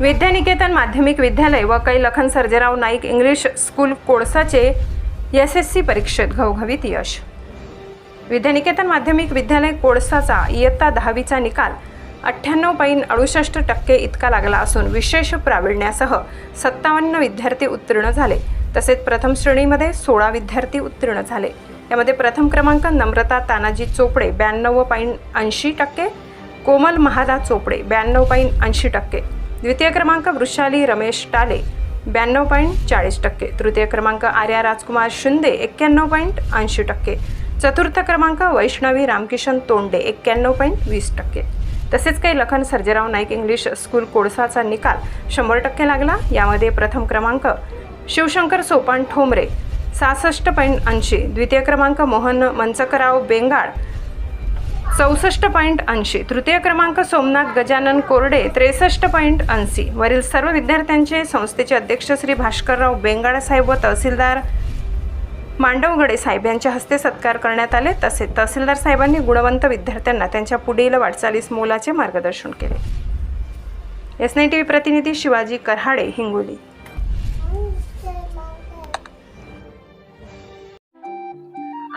विद्यानिकेतन माध्यमिक विद्यालय व कै लखन सर्जेराव नाईक इंग्लिश स्कूल कोळसाचे एस एस सी परीक्षेत घवघवीत यश. विद्यानिकेतन माध्यमिक विद्यालय कोळसाचा इयत्ता दहावीचा निकाल अठ्ठ्याण्णव पॉईंट अडुसष्ट टक्के इतका लागला असून विशेष प्रावीण्यासह सत्तावन्न विद्यार्थी उत्तीर्ण झाले. तसेच प्रथम श्रेणीमध्ये सोळा विद्यार्थी उत्तीर्ण झाले. यामध्ये प्रथम क्रमांक नम्रता तानाजी चोपडे ब्याण्णव पॉईंट ऐंशी टक्के कोमल महादा चोपडे ब्याण्णव पॉईंट ऐंशी टक्के द्वितीय क्रमांक वृषाली रमेश टाले ब्याण्णव पॉईंट चाळीस टक्के. तृतीय क्रमांक आर्या राजकुमार शिंदे एक्क्याण्णव पॉईंट ऐंशी टक्के. चतुर्थ क्रमांक वैष्णवी रामकिशन तोंडे एक्क्याण्णव पॉईंट वीस टक्के. तसेच काही लखन सर्जेराव नाईक इंग्लिश स्कूल कोळसाचा निकाल शंभर टक्के लागला. यामध्ये प्रथम क्रमांक शिवशंकर सोपान ठोंबरे सहासष्ट पॉईंट ऐंशी. द्वितीय क्रमांक मोहन मंचकराव बेंगाळ चौसष्ट पॉईंट ऐंशी. तृतीय क्रमांक सोमनाथ गजानन कोरडे त्रेसष्ट पॉईंट ऐंशी. वरील सर्व विद्यार्थ्यांचे संस्थेचे अध्यक्ष श्री भास्करराव बेंगाळासाहेब व तहसीलदार मांडवगडे साहेब यांच्या हस्ते सत्कार करण्यात आले. तसेच तहसीलदार साहेबांनी गुणवंत विद्यार्थ्यांना त्यांच्या पुढील वाटचालीस मोलाचे मार्गदर्शन केले. एस नाईन टी व्ही प्रतिनिधी शिवाजी कर्हाडे हिंगोली.